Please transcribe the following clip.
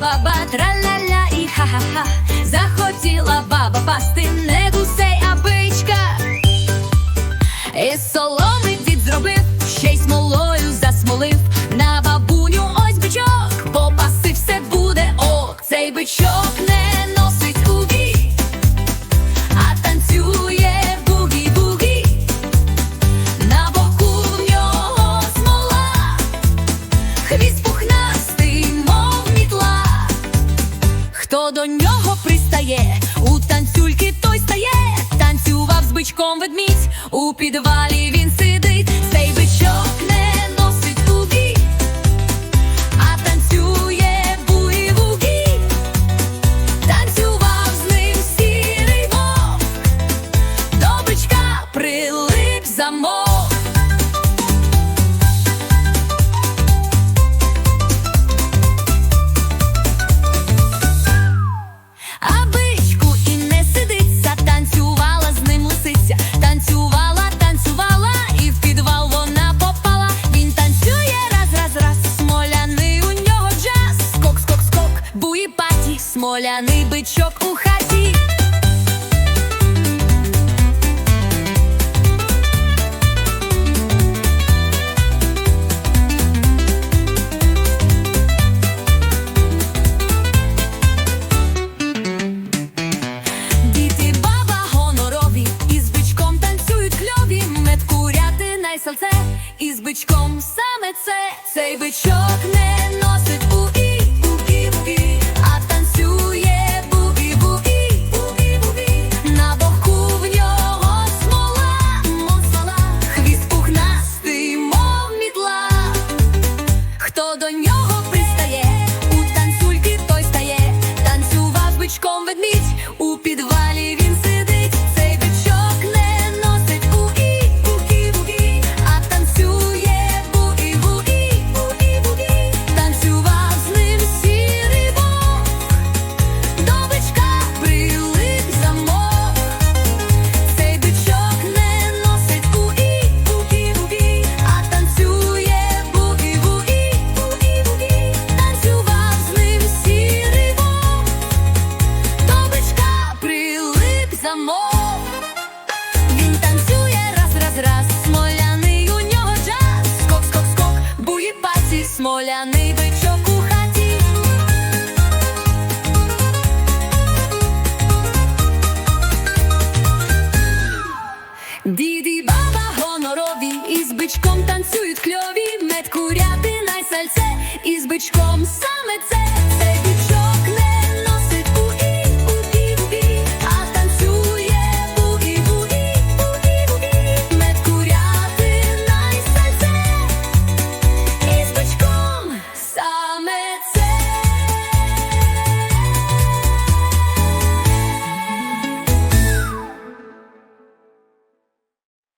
ba tra la la y ja ja ja. хто до нього пристає, у танцюльки той стає, танцював з бичком ведмідь, у підвалі він сидить. буйпаті, смоляний бичок у хаті. Діти баба гонорові, із бичком танцюють кльові, мед куряти найсалце, із бичком саме це, цей бичок не носить. смоляний бичок у хаті. Дід і баба гонорові, із бичком танцюють кльові, мед курятина й сальце, із бичком саме це.